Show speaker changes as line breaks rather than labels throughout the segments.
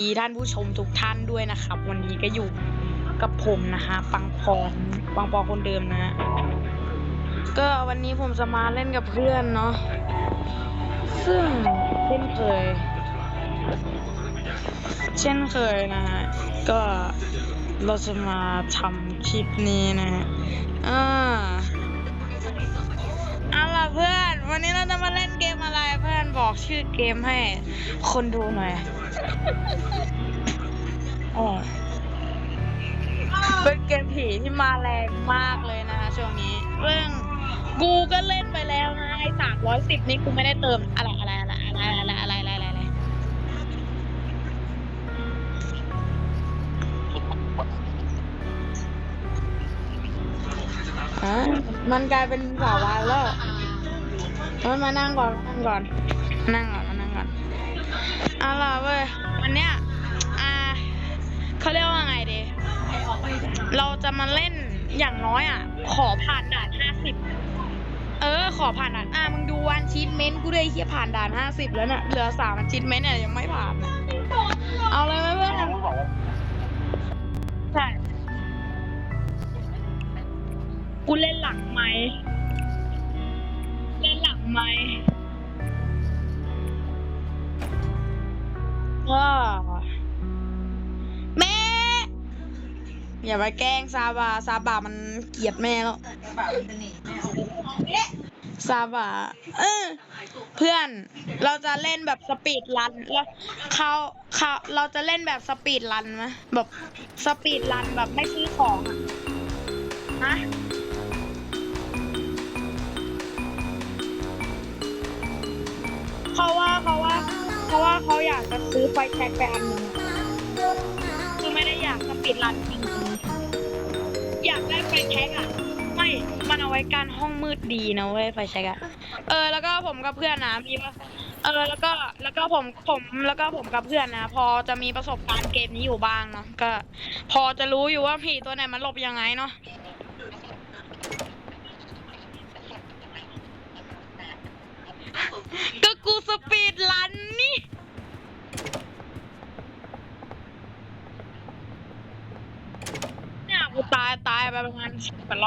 ดีท่านผู้ชมทุกท่านด้วยนะครับ วันนี้ก็อยู่กับผมนะฮะปังปอนปังปอคนเดิมนะฮะก็วันนี้ผมจะมาเล่นกับเพื่อนเนาะซึ่งเช่นเคย เช่นเคยนะฮะก็เราจะมาทำคลิปนี้นะฮะอ่า เอาล่ะเพื่อน วันนี้เราจะมาเล่นเกมอะไรเพื่อนบอกชื่อเกมให้ คนดูหน่อยอ๋อเป็นเกมผีที่มาแรงมากเลยนะคะช่วงนี้เรื่องกูก็เล่นไปแล้วนะไอ้สามร้อยสิบนี่กูไม่ได้เติมอะไรอะไรอะไรอะไรอะไรอะไรอะไรอะไรอะไรฮะมันกลายเป็นสาววายแล้ว มันมานั่งก่อนมานั่งก่อนมานั่งก่อนมานั่งก่อนเอาล่ะเว้ยวันเนี้ยอ่าเขาเรียกว่าไงดีเราจะมาเล่นอย่างน้อยอะ ขอผ่านด่านห้าสิบเออ ขอผ่านด่านอะมึงดูวันชีตเมนต์กูด้วยไอ้เฮียผ่านด่านห้าสิบแล้วเนี่ยเหลือสามชีตเมนต์เนี่ยยังไม่ผ่านนะเอาเลยไหมเพื่อนใช่กูเล่นหลังไหม ไมว้าแม่ อย่ามาแกล้งซาบาซาบามันเกลียดแม่แล้วซาบาเออเพื่อนเราจะเล่นแบบสปีดรันแล้วเขาเขาเราจะเล่นแบบสปีดรันไหมแบบสปีดรันแบบไม่ซื้อของอะฮะ เขาว่าเขาว่าเขาว่าเขาอยากจะซื้อไฟแช็กไปอันหนึงคือไม่ได้อยากสปีดรันจริงๆอยากได้ไฟแช็กอะไม่มันเอาไว้กันห้องมืดดีนะเว้ยไฟแช็กอะเออ แล้วก็ผมกับเพื่อนนะมีปะเออแล้วก็แล้วก็ผมผมแล้วก็ผมกับเพื่อนนะพอจะมีประสบการณ์เกมนี้อยู่บ้างเนาะก็ พอจะรู้อยู่ว่าผีตัวไหนมันหลบยังไงเนาะ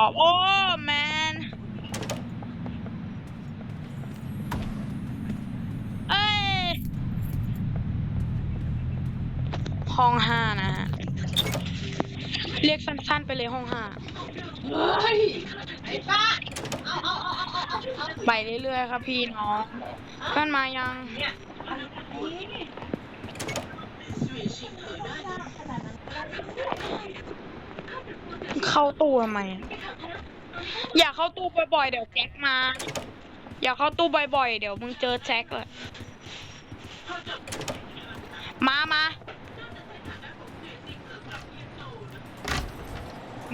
off. Oh, man. Hey. ห้องห้านะฮะ เรียกสั้นๆไปเลยห้องห้าไปเรื่อยๆครับพี่น้องกันมายัง เข้าตัวไหม เข้าตู้บ่อยๆ เดี๋ยวแจ็คมา อย่าเข้าตู้บ่อยๆ เดี๋ยวมึงเจอแจ็คเลยมามา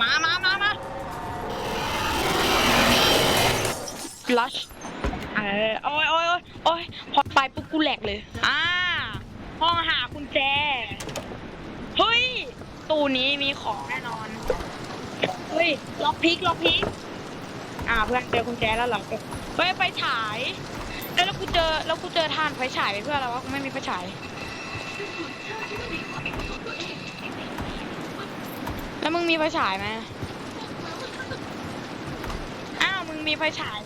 มามามามาลัชเออโอ้ยโอ้ยโอ้ยโอ้ยพอไปปุ๊บกูแหลกเลย อ่า ห้องหากุญแจ เฮ้ย ตู้นี้มีของแน่นอน เฮ้ย ล็อกพิก ล็อกพิก อ่าเพื่อนเจอกุญแจแล้วเหรอเฮ้ยไฟฉายแล้วแล้วกูเจอแล้วกูเจอทานไฟฉายไปเพื่ออะไรวะกูไม่มีไฟฉายแล้วมึงมีไฟฉายไหมอ้าวมึงมีไฟฉาย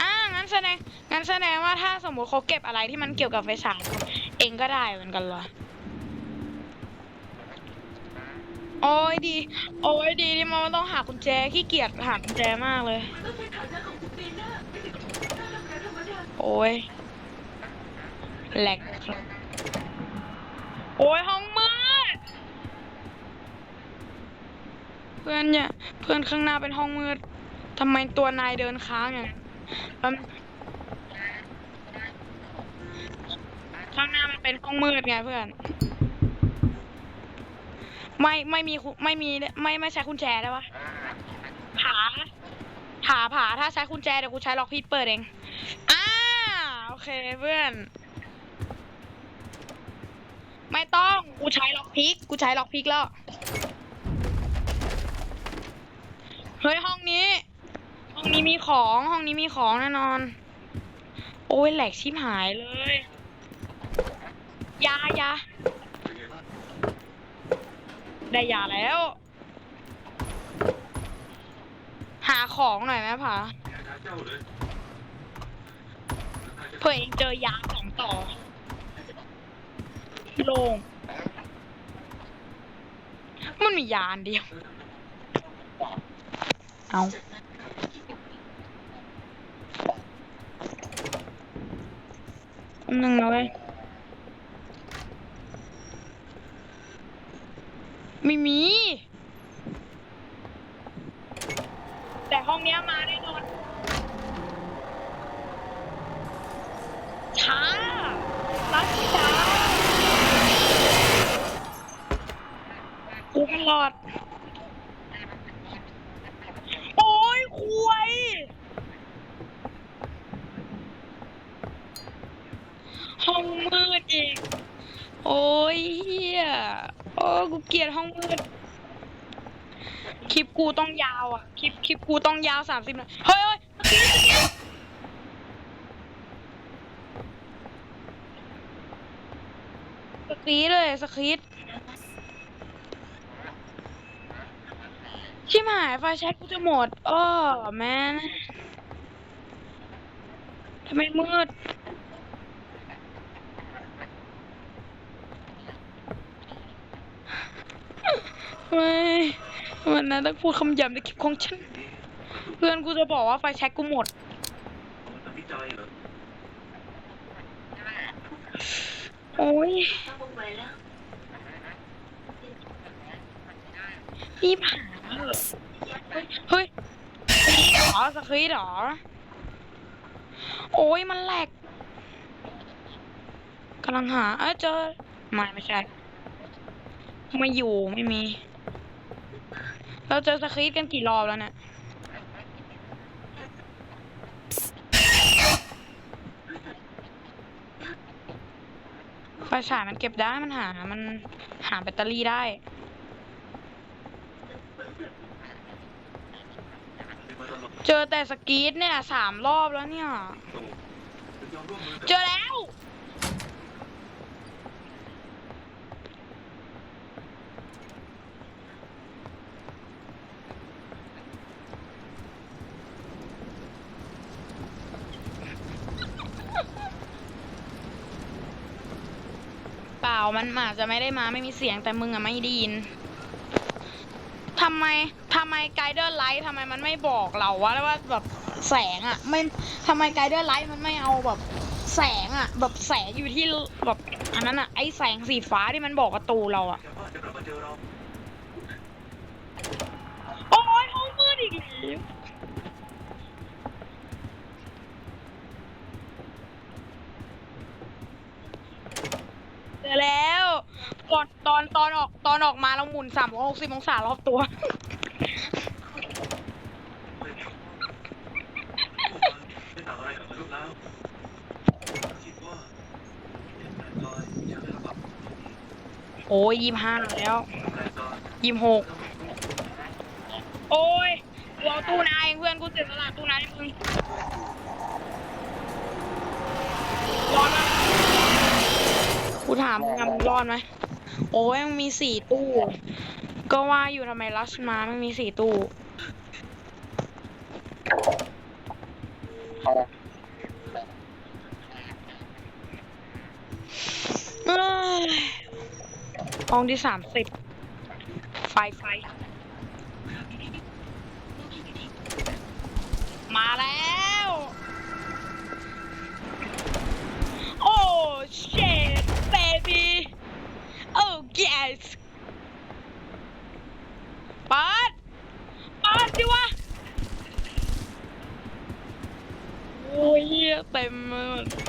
อ่างั้นแสดงงั้นแสดงว่าถ้าสมมติเขาเก็บอะไรที่มันเกี่ยวกับไฟฉายเองก็ได้เหมือนกันเหรอ โอ้ยดี โอ้ยดีที่มันไม่ต้องหากุญแจขี้เกียจหากุญแจมากเลย โอ้ยแหลกโอ้ยห้องมืด เพื่อนเนี่ยเพื่อนข้างหน้าเป็นห้องมืดทำไมตัวนายเดินค้างอย่างนั้นข้างหน้ามันเป็นห้องมืดไงเพื่อน ไม่ไม่มีคุไม่มีไม่ไม่ใช้กุญแจได้ปะผาผาผาถ้าใช้กุญแจเดี๋ยวกูใช้ล็อกพีดเปิดเองอ่าโอเคเพื่อน ไม่ต้องกูใช้ล็อกพิกกูใช้ล็อกพิกแล้วเฮ้ยห้องนี้ ห้ององนี้มีของห้องนี้มีของแน่นอน โอ้ยแหลกชิบหายเลยยายา ได้ยาแล้ว หาของหน่อยไหมผาเพื่อเองเจอยาสองต่อ โลง มันมียาอันเดียว เอาอันหนึ่งนะเว้ ไม่มี แต่ห้องเนี้ยมาแน่นอน ช้ารัดช้ากูตลอด โอ้ยคุยห้องมืดอีก โอ้ยเฮียโอ้กูเกลียดห้องมืด คลิปกูต้องยาวอะ คลิปคลิปกูต้องยามสิบนาทีเฮ้ยเฮ้ยสครีเลยสครีดชิมหายไฟแช็กกูจะหมดอ้อแมนทำไมมืดไม่วันนั้นต้องพูดคำหยาบในคลิปของฉัน เพื่อนกูจะบอกว่าไฟแช็กกูหมด โอ้ยรีบหาเถอะเฮ้ยหรอสคริปต์เหรอ โอ้ยมันแหลกกำลังหา เออเจอไม่ไม่ใช่ ไม่อยู่ไม่มี เราเจอสคริปต์กันกี่รอบแล้วเนี่ย ไฟฉายมันเก็บได้มันหา มันหาแบตเตอรี่ได้เจอแต่สกีตเนี่ยสามรอบแล้วเนี่ย เจอแล้ว ปล่ามันอาจจะไม่ได้มาไม่มีเสียงแต่มึงอะไม่ได้ยินทำไมทำไมไกด์เดอร์ไลท์ทำไมมันไม่บอกเราว่าว่าแบบแสงอะไม่ทำไมไกด์เดอร์ไลท์มันไม่เอาแบบแสงอะแบบแสงอยู่ที่แบบอันนั้นอะไอแสงสีฟ้าที่มันบอกประตูเราอะโอ้ยห้องมืดอีกแล้วเจอแล้วก่อนตอนตอนออกตอนออกมาเราหมุนสามร้อยหกสิบองศารอบตัว โอ้ยยี่ห้าแล้วยี่หกโอ้ยกูเอาตู้นายเองเพื่อนกูเสียสละตู้นายให้มึงรอดไหม กูถามมึงอะมึงรอดไหมโอ้ยมันมีสี่ตู้ ก็ว่าอยู่ทำไมรัชมาไม่มีสี่ตู้ เอ้ยห้องที่สามสิบไฟไฟ มาแล้ว yes เปิดเปิดดิวะโอ้ยเต็มเลย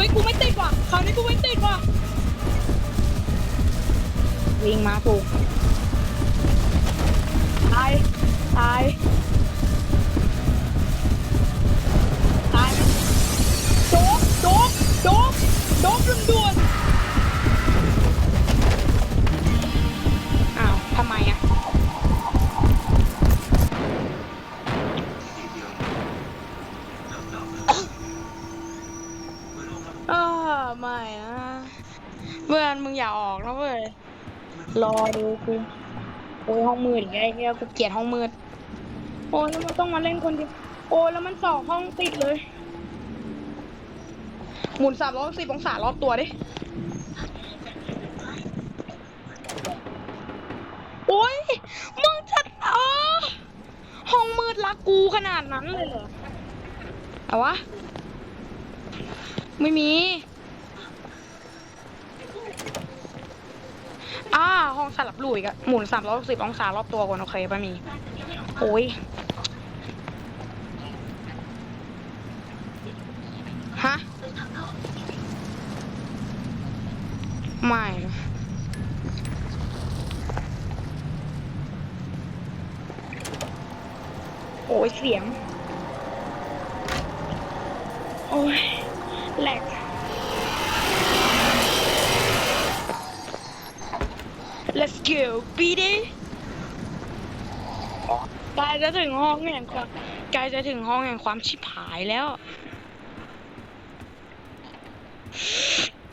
ฮ้ยกูไม่ติดว่ะคราวนี้กูไม่ติดว่ะวิ่งมากูตายตาย กูโอ้ยห้องมืดไอ้เหี้ยกูเกลียดห้องมืด โอ้ยแล้วมันต้องมาเล่นคนเดียวโอ้ยแล้วมันสองห้องติดเลย หมุนสามร้อยสิบองศารอบตัวดิโอ้ยมึงจะเออห้องมืดรักกูขนาดนั้นเลยเหรอเอาวะ ไม่มี อ่าห้องสลับลุยกอะหมุนสามร้อยสิบองศารอบตัวก่อนโอเคปะมีโอ้ย ฮะ ไม่นะโอ้ย เสียง โอ้ยแหลก Let's go baby ใกล้จะถึงห้องแห่งความใกล้ จะถึงห้องแห่งความชิบหายแล้ว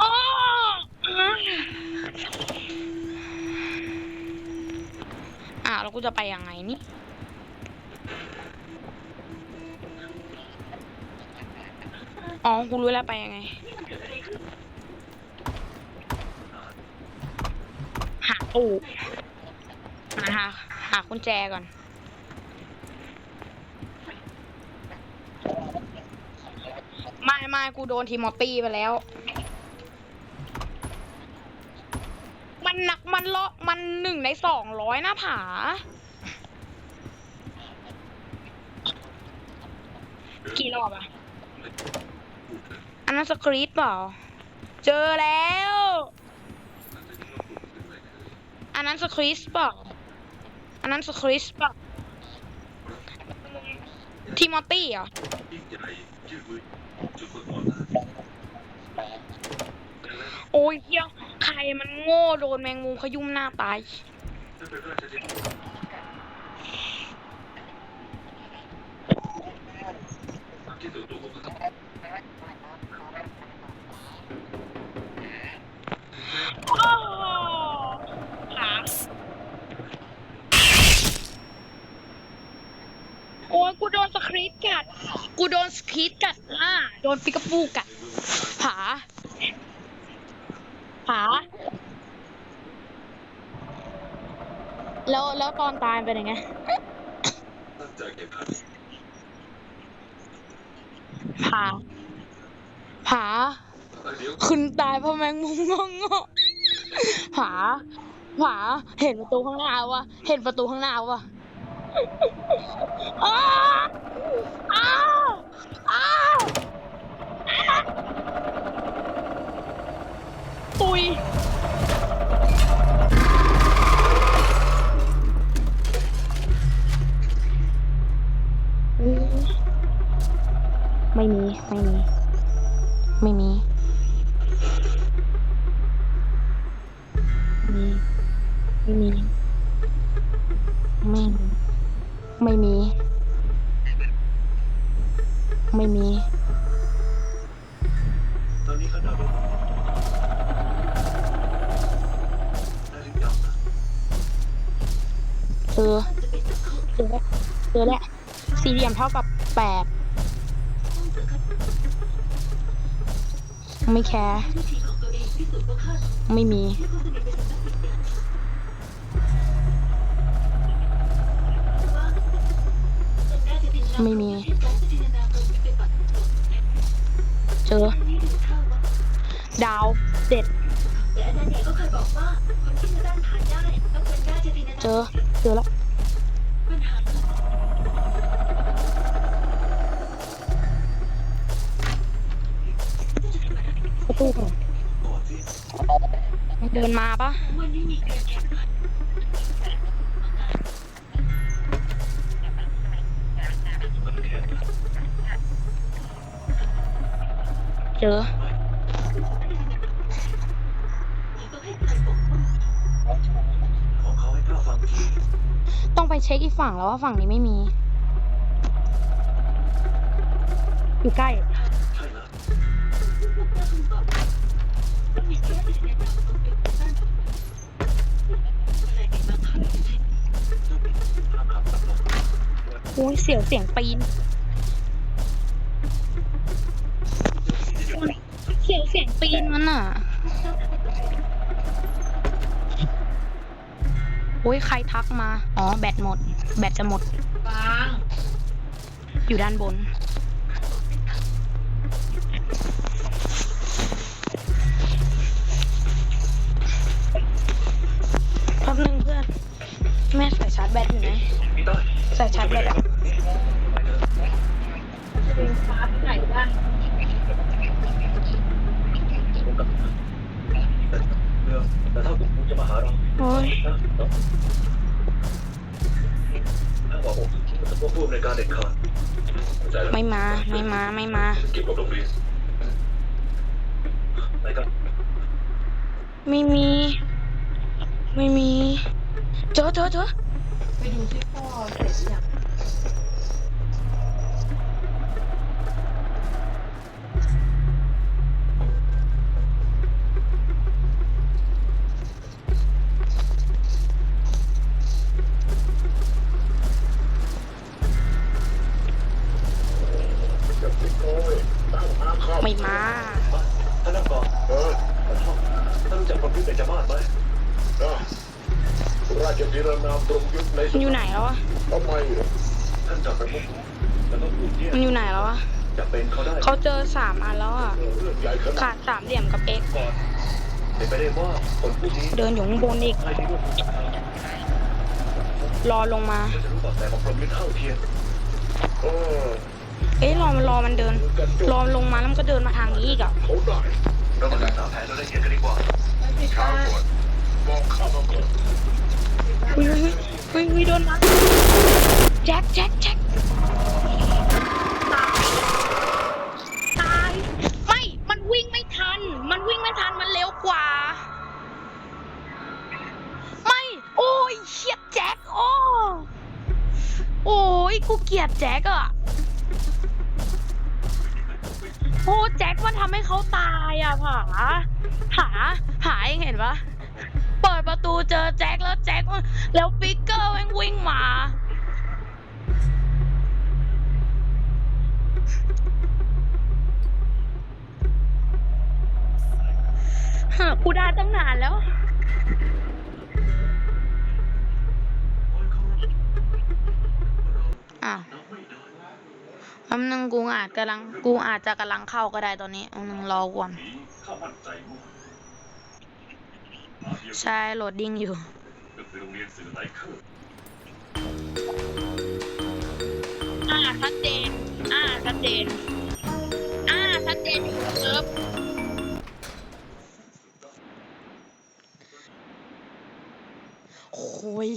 อ้ออะแล้วกูจะไปยังไงนี่อ๋อ กูรู้แล้วไปยังไง หาตู้หาหาหากุญแจก่อน ไม่ไม่กูโดนทีมอตตี้ไปแล้ว มันหนักมันเลาะมันหนึ่งในสองร้อยหน้าผา กี่รอบอะอันนั้นสครีตเปล่า เจอแล้ว อันนั้นสคริสเปล่า อันนั้นสคริสเปล่าทิมอตตี้เหรอ โอ้ยเหี้ยใครมันโง่โดนแมงมุมขยุ่มหน้าตายโอ้โหขาโอ้ยกูโดนสคริปต์กัด กูโดนสคริปต์กัดล่าโดนปิกาปูกัด ผา ผา แล้วแล้วตอนตายเป็นยังไง ผา ผา คุณตายเพราะแมงมุมงงงผา ผา เห็นประตูข้างหน้าวะเห็นประตูข้างหน้าวะอ้าอ้าอ้า ตุย ไม่มี ไม่มี ไม่มี มี ไม่มี ไม่ ไม่มี ท่ากับแปดไม่แคร์ไม่มี ไม่มี เจอ ดาวเจ็ด ประตูก่อน
ก่อนที่
ไม่เดินมาปะเจอต้องไปเช็คอีกฝั่งแล้วว่าฝั่งนี้ไม่มี อยู่ใกล้ ยเสียวเสียงปีน เสียวเสียงปีนมันอะ โอ้ยใครทักมา อ๋อ แบตหมด แบตจะหมด
บาง
อยู่ด้านบน แป๊บนึงเพื่อน แม่ใส่ชาร์จแบตอยู่ไหน
พี่ต้อย
ใส่ชาร์จแบตอะ
แต่ถ้าผมจะมาหาเรา
โอ้ย
ถ้าบอกผมจะควบคุมในการเด็ดขาด
ไม่มา ไม่มา ไม่มา
เกี่ยวกับโรงเรียนไหนกัน
ไม่มี ไม่มีเจอเจอเจอ
ไปดูที่พ่อเสร็จหรือยัง
ลี่
ย
มกับเอ็ก
ก่อนเป็นไปได้ว่าคนพวกนี้
เดินอยู่ข้างบนอีก
ใครที่ร่วมมือกับเขา
รอลงมา
ก็จะรู้เบาะแสของพรหมยุทธ์เท่าเทียม
เออ
เอ๊ะรอมันรอมันเดิน
กันจ
รอมันลงมาแล้วมันก็เดินมาทางนี้อีกอะ
เขาได้
เรามาศึกษาแผนเราละเอียดกันดีกว่า
ไม่
ช้า
ใช่
ก่อนบอกข้ามาก่อน
เฮ้ยเฮ้ยเฮ้ยเฮ้ยโดนมาแจ็คแจ็คแจ็ค ยกูเกลียดแจ็คอะโอ้แจ็คมันทำให้เขาตายอะผาหาหาเองเห็นปะเปิดประตูเจอแจ็คแล้วแจ็คมันแล้วฟิกเกอร์แม่งวิ่งมาหากูได้ตั้งนานแล้ว แป๊บนึงกูอาจกำลังกูอาจจะกำลังเข้าก็ได้ตอนนี้แป๊บนึงรอก่อน
ข้ามั่นใจว่าอาเดียว
ใช่โหลดดิ้งอยู่
ก็คือโรงเรียนสื่อไลเคอร์
อ่าชัดเจนอ่าชัดเจนอ่าชัดเจนอยู่เซิร์ฟโคุย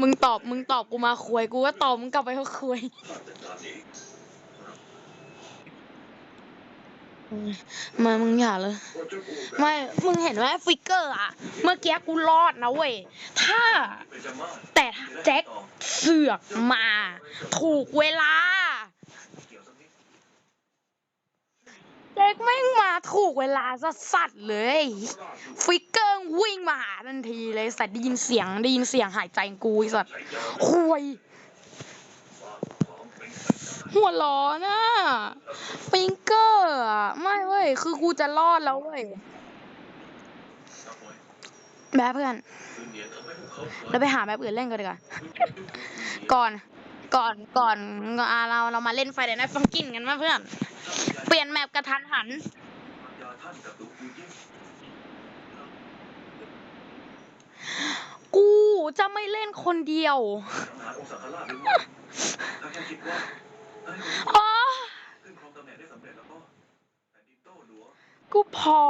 มึงตอบ มึงตอบกูมาคุย กูก็ตอบมึงกลับไปเขา
คุย
มามึงอย่าเลย
ว่าจะพูดแบบ
ไม่ มึงเห็นไหมฟิกเกอร์อะเมื่อกี้กูรอดนะเว้ย ถ้า แต่แจ็คเสือกมา ถูกเวลา
เกี่ยวสักนิด
แจ็คแม่งมาถูกเวลาสัสสัสๆเลย ฟิกเกอร์วิ่งมาหาทันทีเลยสัตว์ได้ยินเสียงได้ยินเสียงหายใจกูไอสัตว์คุยหัวล้อนะฟิกเกอร์ไม่เว้ยคือกูจะรอดแล้วเว้ยแบบเพื่อน
เรา
ไปหาแบบอื่นเล่นกันดีกว่าก่อนก่อนก่อนเราเรามาเล่นไฟเดนไนฟังกินกันมาเพื่อน เปลี่ยนแมปกระทันหัน
กู
จะไม่เล่นคนเดียว
กู
พอ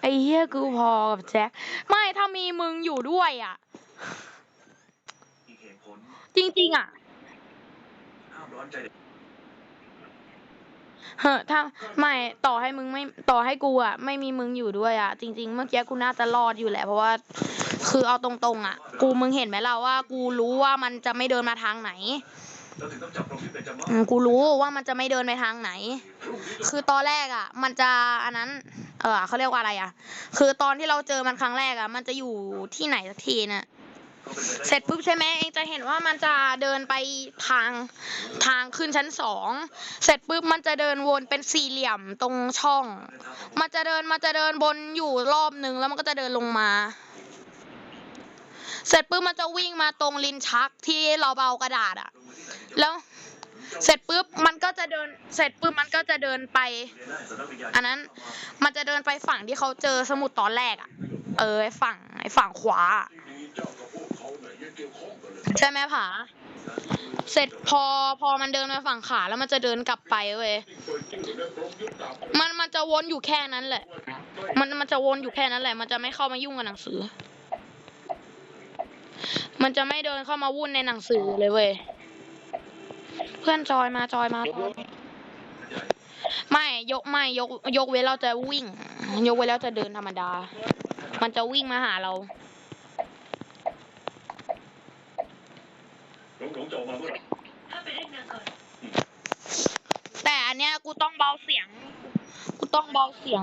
ไอ้เหี้ยกูพอกับแจ็ค ไม่ถ้ามีมึงอยู่ด้วยอะ จริงๆอะ
ห้ามร้อนใจ เฮ้
อถ้าไม่ต่อให้มึงไม่ต่อให้กูอะ ไม่มีมึงอยู่ด้วยอะ จริง ๆ เมื่อกี้กูน่าจะรอดอยู่แหละเพราะว่า คือเอาตรงๆ อะ กูมึงเห็นไหมล่ะว่า กูรู้ว่ามันจะไม่เดินมาทางไหน
อืม
กูรู้ว่ามันจะไม่เดินไปทางไหน คือตอนแรกอะ มันจะอันนั้น เออเขาเรียกว่าอะไรอะ คือตอนที่เราเจอมันครั้งแรกอะ มันจะอยู่ที่ไหนสักทีน่ะ เสร็จปุ๊บใช่ไหมเองจะเห็นว่ามันจะเดินไปทางทางขึ้นชั้นสองเสร็จปุ๊บมันจะเดินวนเป็นสี่เหลี่ยมตรงช่อง มันจะเดินมันจะเดินบนอยู่รอบนึงแล้วมันก็จะเดินลงมา เสร็จปุ๊บมันจะวิ่งมาตรงลิ้นชักที่เราเบากระดาษอะแล้วเสร็จปุ๊บมันก็จะเดินเสร็จปุ๊บมันก็จะเดินไป อันนั้นมันจะเดินไปฝั่งที่เขาเจอสมุดตอนแรกอะเออไอฝั่งไอฝั่งขวา ใช่ไหมผา เสร็จพอพอมันเดินมาฝั่งขาแล้วมันจะเดินกลับไปเว้ย
มั
นมันจะวนอยู่แค่นั้นแหละ มันมันจะวนอยู่แค่นั้นแหละ มันจะไม่เข้ามายุ่งกับหนังสือ มันจะไม่เดินเข้ามาวุ่นในหนังสือเลยเว้ย เพื่อนจอยมาจอยมาจอยไม่ยกไม่ยกยกเว้นเราจะวิ่ง ยกเว้นเราจะเดินธรรมดา มันจะวิ่งมาหาเรา
หลงหลงจะออกมาเมื่อไหร่
แต่อันเนี้ยกูต้องเบาเสียง กูต้องเบาเสียง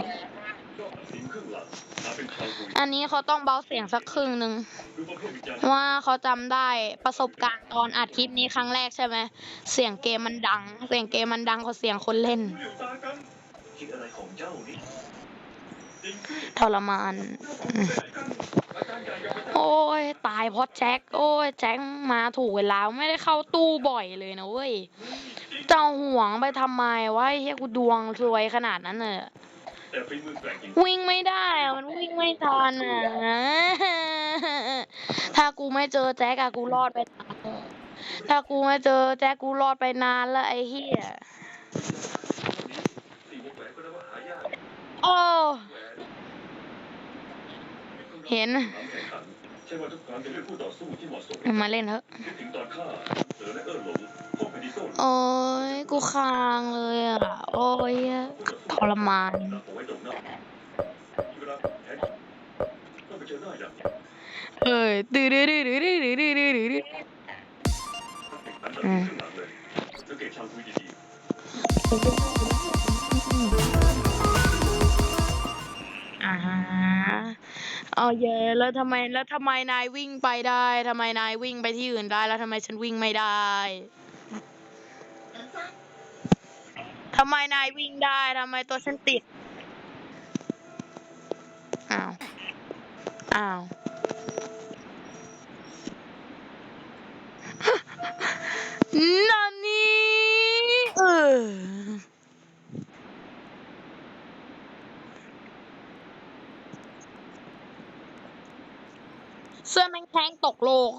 สิงครึ่งหลังอาเป็นข่าวคุย
อันนี้เขาต้องเบาเสียงสักครึ่งหนึ่ง
คือประเภทวิจารณ์
ว่าเขาจำได้ประสบการณ์ตอนอัดคลิปนี้ครั้งแรกใช่ไหมเสียงเกมมันดัง เสียงเกมมันดังกว่าเสียงคนเล่น
เหลียวตากันคิดอะไรของเจ้านี่จริงสิ
ทรมาน โอ้ยตายเพราะแจ็ค โอ้ยแจ็คมาถูกเวลาไม่ได้เข้าตู้บ่อยเลยนะเว้ยเจ้าห่วงไปทำไมวะเฮียกูดวงซวยขนาดนั้นเนอะวิ่งไม่ได้มันวิ่งไม่ทันอะถ้ากูไม่เจอแจ็คอะกูรอดไปนานถ้ากูไม่เจอแจ็คกูรอดไปนานแล้วไอ้เหี้ยโอ้ เห็น
มาเลือกคู่ต่อสู้ที่เหมาะมา
เล่นเถอะ
โอ้
ยกูคางเลยอะ โอ้ยทรมาน
เอาไว้ตรงหน้าที่เต้องไปเจอหน้าอย่างนี้
เอ้ยดื้อดื้อดื้อดื้อดื้อดื้อดื้อดื้อดื้อ
อันดับที่ขึ้นเลยสังเกตชาวคุยดี
อ่าฮะ เอาเย่แล้วทำไมแล้วทำไมนายวิ่งไปได้ทำไมนายวิ่งไปที่อื่นได้แล้วทำไมฉันวิ่งไม่ได้ทำไมนายวิ่งได้ทำไมตัวฉันติดอ้าวอ้าวนานี่เออ เสื้อแมงแทงตกโลก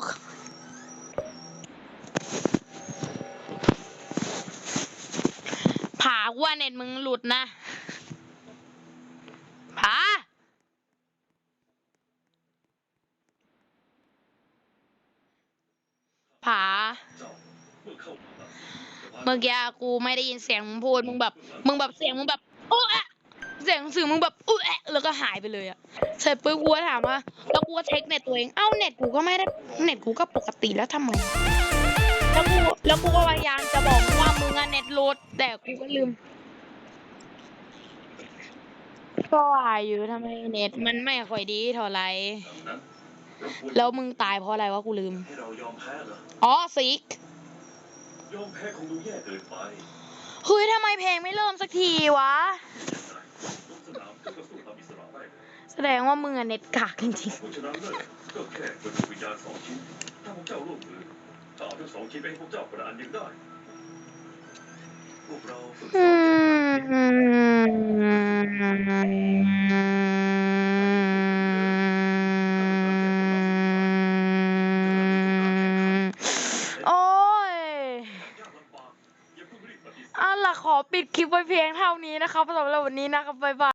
ผาว่าเน็ตมึงหลุดนะผาผา
ๆเจ้าเมื่อเข้
อกี้กูไม่ได้ยินเสียงมึงพูดมึงแบบ มึงแบบเสียงมึงแบบโอ้แอะเสียงสื่อมึงแบบอุ้แอะแล้วก็หายไปเลยอะ เสร็จปุ๊บกูก็ถามว่าแล้วกูก็เช็คเน็ตตัวเอง เอ้าเน็ตกูก็ไม่ได้เน็ตกูก็ปกติแล้วทำไมแล้วกูแล้วกูก็พยายามจะบอกว่ามึงอะเน็ตโหลดแต่กูก็ลืมก็ว่าอยู่ทำไมเน็ตมันไม่ค่อยดีเท่าไหร่แล้วมึงตายเพราะอะไรวะกูลืม
อ๋อ
ซิก
ยอมแพ้คงดูแย่เกินไป
เฮ้ยทำไมเพลงไม่เริ่มสักทีวะ แสดงว่ามึงอะเน็ตกากจริง
ผู้ชนะเลิศก็แค่กระดูกวิญญาณสองชิ้น ถ้าพวกเจ้าร่วมมือถ้าเอาทั้งสองชิ้นไปให้พวกเจ้าประอันยังได้ พวกเราฝึก
ๆอื
ซ้อม
ม
กัน
โอ้ย
ยากลำบากอย่าเพิ่งรีบปฏิเสธ
เอาล่ะขอปิดคลิปไว้เพียงเท่านี้นะครับสำหรับวันนี้นะครับบ๊ายบาย